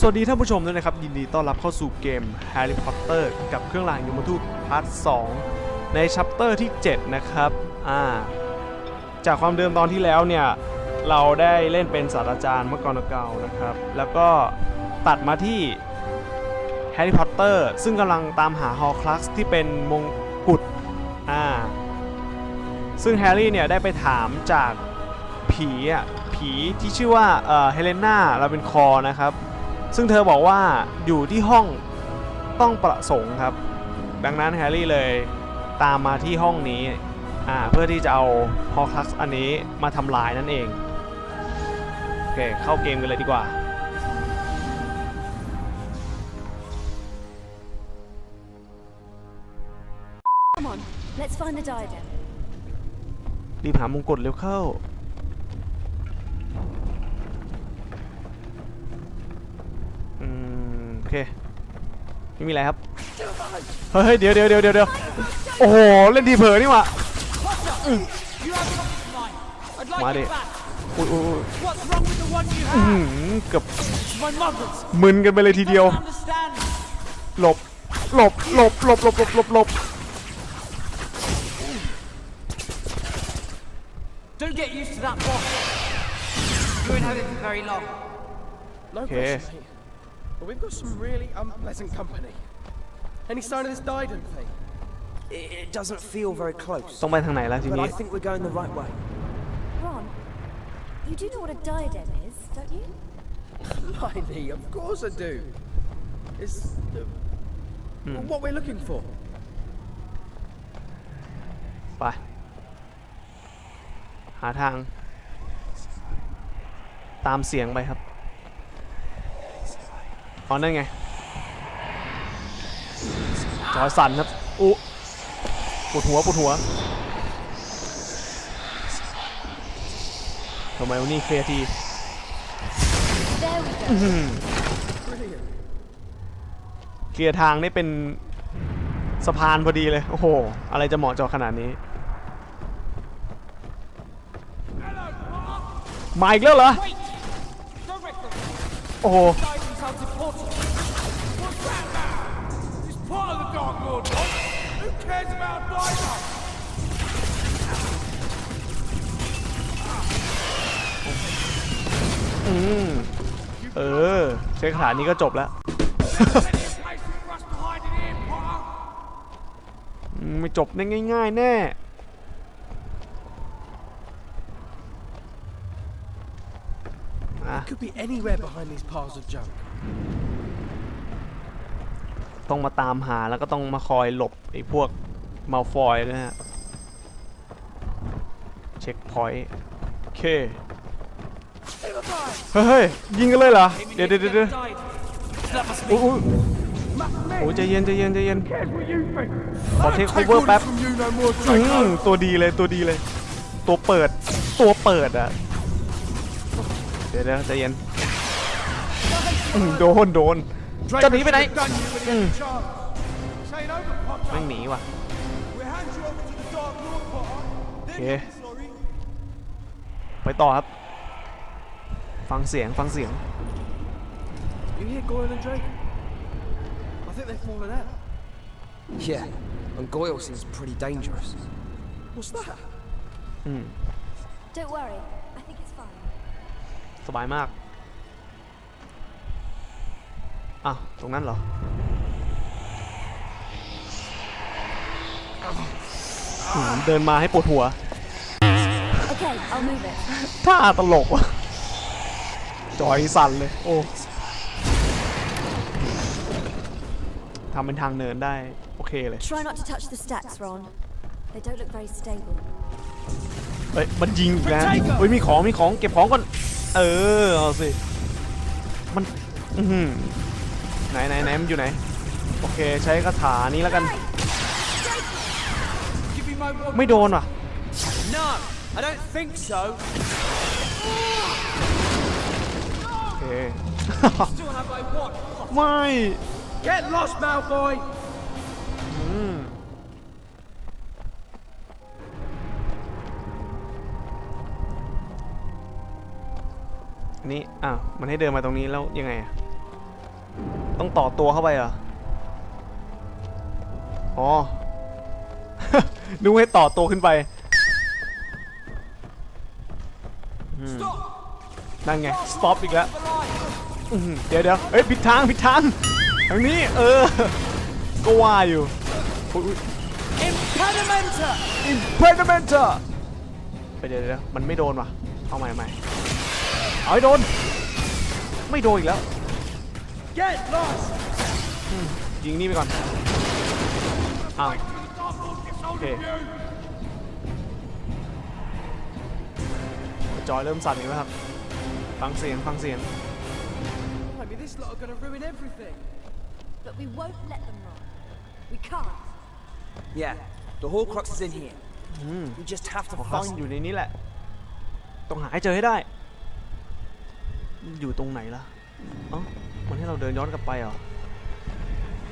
สวัสดีท่านผู้ชมด้วยนะครับ ยินดีต้อนรับเข้าสู่เกม Harry Potter กับเครื่องรางยมทูตพาร์ท 2 ในชัปเตอร์ที่ 7 นะครับอ่าจากความเดิมตอนที่แล้วเนี่ย เราได้เล่นเป็นศาสตราจารย์เมื่อก่อนเก่านะครับ แล้วก็ตัดมาที่แฮร์รี่พอตเตอร์ซึ่งกำลังตามหาฮอคลักซ์ที่เป็นมงกุฎอ่าซึ่งแฮร์รี่เนี่ยได้ไปถามจากผีอะผีที่ชื่อว่าเฮเลนาลาเวนคอนะครับ ซึ่งเธอบอกว่าอยู่ที่ห้องต้องประสงค์ครับ ดังนั้นแฮร์รี่เลยตามมาที่ห้องนี้อ่าเพื่อที่จะเอาฮอคัสอันนี้มาทำลายนั่นเอง โอเค เข้าเกมกันเลยดีกว่า Come on, let's find the diadem. รีบหามงกุฎเร็วเข้า เคไม่มีอะไรครับ เฮ้ยเดี๋ยวเดี๋ยวเดี๋ยวเดี๋ยวโอ้โห เล่นดีเผลอนี่หว่ามาดิอุ้ยเกือบมึนกันไปเลยทีเดียว หลบ หลบ หลบ หลบ หลบ หลบ หลบหลบโอเค But we've got some really unpleasant company. Any sign of this Dyden thing? It, it doesn't feel very close. ต้องไปทางไหนแล้วที But นี้ I think we're going the right way. Ron, you do know what a diadem is, don't you? Blimey, of course I do. It's uh, what we're looking for. ไป หาทาง ตามเสียงไปครับ อ๋อนั่นไงจอสั่นครับอุปวดหัวปวดหัวทำไมวันนี้เคลียร์ทีเคลียร์ทางได้เป็นสะพานพอดีเลย โอ้โห อะไรจะเหมาะจอขนาดนี้ มาอีกแล้วเหรอ โอ้โห the Dark Lord, Who cares about Diamond? อืมเออใช้คาถานนี้ก็จบแล้ว Plenty of place for us to hide in here, Potter. อืมไม่จบได้ง่าย ๆ แน่ Could be anywhere behind these piles of junk. ต้องมาตามหาแล้วก็ต้องมาคอยหลบไอ้พวกมาฟอยนะฮะ เช็คพอยต์โอเค เฮ้ย ยิงกันเลยเหรอ เดี๋ยวเดี๋ยวเดี๋ยวเดี๋ยว Died. That must อุ้ยโอ้ยใจเย็นใจเย็นใจเย็นขอเทคโคเวอร์แป๊บอืมตัวดีเลยตัวดีเลย ตัวเปิดตัวเปิดอะ เดี๋ยวเดี๋ยวใจเย็นโดนโดน จะหนีไปไหน Done you when he had a chance. This ain't over, Potter. แม่งหนีว่ะ We'll hand you over to the Dark Lord, Potter. Then Okay. you'll be sorry. ไปต่อครับ ฟังเสียงฟังเสียง You hear Goyle and Draco? I think they've fallen out. Yeah, and Goyle seems pretty dangerous. What's that? Don't worry, I think it's fine. สบายมาก อ้าวตรงนั้นเหรออืมเดินมาให้ปวดหัว Okay, I'll move it. ท่าตลกว่ะจอยสั่นเลย โอ้ทำเป็นทางเนินได้ โอเคเลย Try not to touch the stacks, Ron. They don't look very stable. เฮ้ยมันยิงอีกแล้วเฮ้ยมีของมีของเก็บของก่อน เออ เอาสิ มัน อือหือ ไหนไหนไหนมันอยู่ไหน โอเคใช้คาถานี้แล้วกัน Give me my wand. ไม่โดนว่ะ No, I don't think so. โอเค Still have my wand. ไม่ Get lost, Malfoy! อันนี้อ้าว มันให้เดินมาตรงนี้แล้วยังไงอะ ต้องต่อตัวเข้าไปเหรอ อ๋อ นึกว่าให้ต่อตัวขึ้นไปอืมนั่นไง สต็อปอีกแล้วอื้อหือเดี๋ยวเดี๋ยวเฮ้ยผิดทางผิดทางทางนี้ เออ ก็ว่าอยู่อุ๊ยอุ๊ย Impedimenta! impedimenta ไปเดี๋ยวเดี๋ยวมันไม่โดนว่ะ เอาใหม่ใหม่เอาให้โดน ไม่โดนอีกแล้ว Get lost! ยิงนี่ไปก่อนอ้าว The Dark Lord gets hold Okay. of you. จอยเริ่มสั่นอีกแล้วครับ ฟังเสียง ฟังเสียง I mean, this lot are gonna ruin everything. But we won't let them run. We can't. Yeah, the Horcrux is in here. We just have to ฟัง find อยู่ในนี้แหละ ต้องหาให้เจอให้ได้ อยู่ตรงไหนล่ะเอ้า มันให้เราเดินย้อนกลับไปเหรอ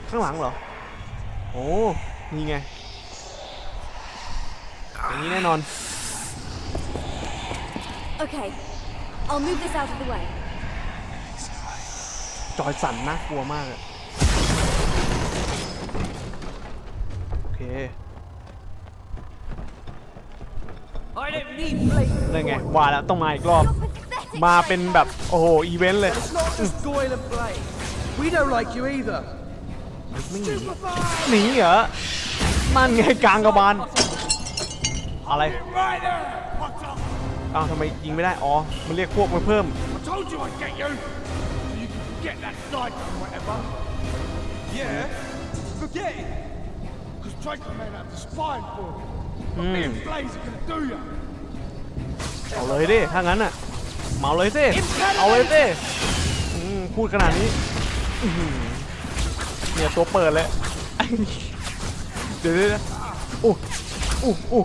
ข้างหลังเหรอ โอ้ นี่ไง อย่างนี้แน่นอน Okay. I'll move this out of the way. จอยสั่นน่ากลัวมากอะโอเค I don't need blade. นั่นไงว่าแล้วต้องมาอีกรอบ You're pathetic. มาเป็นแบบโอ้โหอีเวนต์เลย It's not just Goyle and Blade. We don't like you either. ไม่หนีหนีเหรอนั่นไงกลางกระบาล อะไร Right there, Potter. อ้าวทำไมยิงไม่ได้ อ๋อ มันเรียกพวกมาเพิ่ม I told you I'd get you. So you can forget that side or whatever. Yeah? Forget it. Because Draco may have the spine for it. But me and Blaze are gonna do you. เอาเลยดิ ถ้างั้นอะ เมาเลยสิเอาเลยสิอืมพูดขนาดนี้อื้อหือเนี่ยตัวเปิดเลยเดี๋ยวเดี๋ยวเดี๋ยวอู้อู้อู้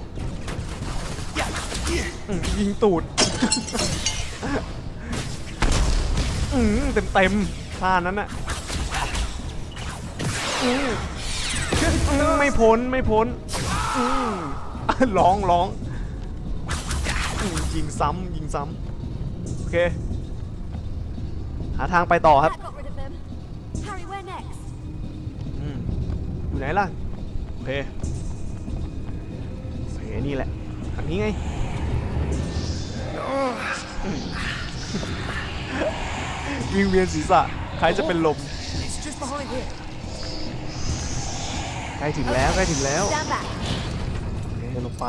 อืมยิงตูดอืมเต็มเต็มๆท่านั้นน่ะอืมอืมไม่พ้นไม่พ้นอืมร้องร้องอืมยิงซ้ำยิงซ้ำโอ เค หาทางไปต่อครับ That got rid of them. Harry, where next? อืม อยู่ไหนล่ะ โอเคโอเคนี่แหละทางนี้ไงอืมวิ่งเวียนศีรษะใครจะเป็นลม It's just behind here. ใกล้ถึงแล้วใกล้ถึงแล้ว Stand back. โอเคลงไป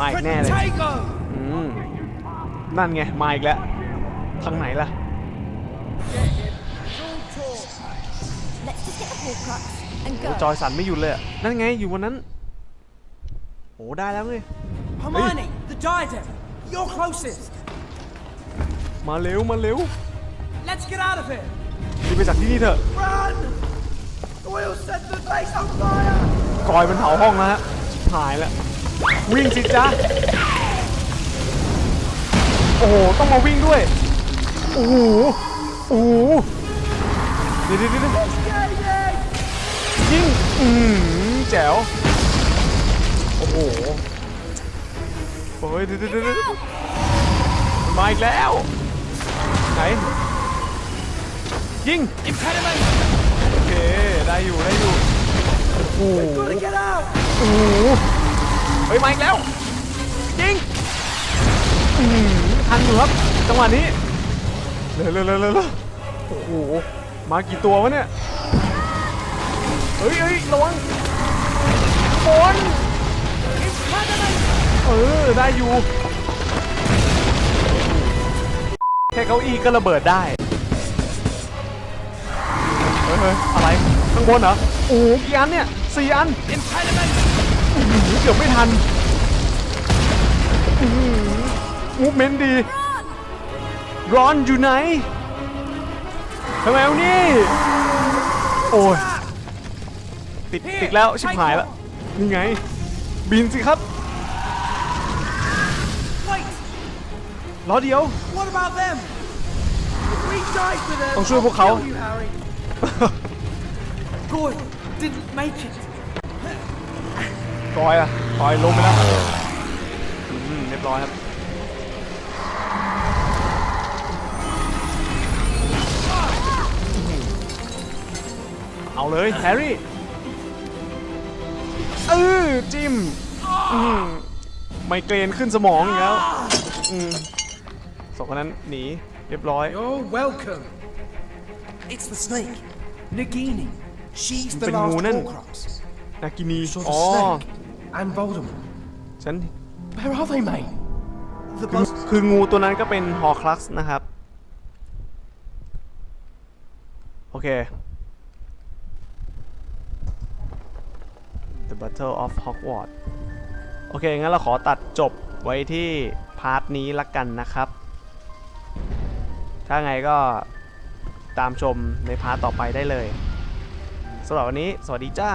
มาอีกแน่เลย Protego! อืมนั่นไง มาอีกแล้ว ทางไหนล่ะ Let's just get the Horcrux and โอ้ go. จอยสั่นไม่หยุดเลยอะนั่นไงอยู่บนนั้น โอ้ได้แล้วไง Hermione, the diadem. You're closest. มาเร็ว มาเร็ว Let's get out of here. รีบไปจากที่นี่เถอะ Run! Goyle set the place on fire! กอยมันเผาห้องแล้วฮะชิบหายแล้ว วิ่งสิจ้าโอ้โห ต้องมาวิ่งด้วย โอ้โห โอ้โหเดี๋ยวเดี๋ยวเดี๋ยวยิง อืมแจ๋ว โอ้โห โอ้ยเดี๋ยวเดี๋ยวเดี๋ยวเดี๋ยวมันมาอีกแล้ว ไหน ยิง Impediment! โอเค ได้อยู่ ได้อยู่ โอ้โห Gotta get out! โอ้โห เฮ้ยมาอีกแล้วยิงอื้อหือทันอยู่ครับจังหวะนี้เร็วเร็วเร็วเร็วเร็วโอ้โหมากี่ตัววะเนี่ยเฮ้ยเฮ้ยระวังบอลเออได้อยู่แค่เก้าอี้ก็ระเบิดได้เฮ้ยเฮ้ยอะไรข้างบนเหรอโอ้โหกี่อันเนี่ยสี่อัน เกือบไม่ทันมูฟเมนต์ดี ร้อนอยู่ไหนทำไมเอานี่ โอ้ย ติดติดแล้ว ชิบหายแล้ว นี่ไง บินสิครับ Wait! ล้อเดียว What about them? If we die for them, ต้องช่วยพวกเขา I'll kill you, Harry. Goyle didn't make it. ร้อยอะต่อยลงไปแล้วเรียบร้อยครับเอาเลยแฮร์รี่เออจิ้มไมเกรนขึ้นสมองอีกแล้วสองคนนั้นหนีเรียบร้อย You're welcome It's the snake Nagini She's the last Horcrux นากินีอ๋อ snake and Voldemort. ฉัน Where are they, mate? The buzz. คืองูตัวนั้นก็เป็นฮอร์คลักซ์นะครับ โอเค The Battle of Hogwarts โอเค งั้นเราขอตัดจบไว้ที่พาร์ทนี้ละกันนะครับ ถ้าไงก็ตามชมในพาร์ทต่อไปได้เลยสำหรับวันนี้ สวัสดีจ้า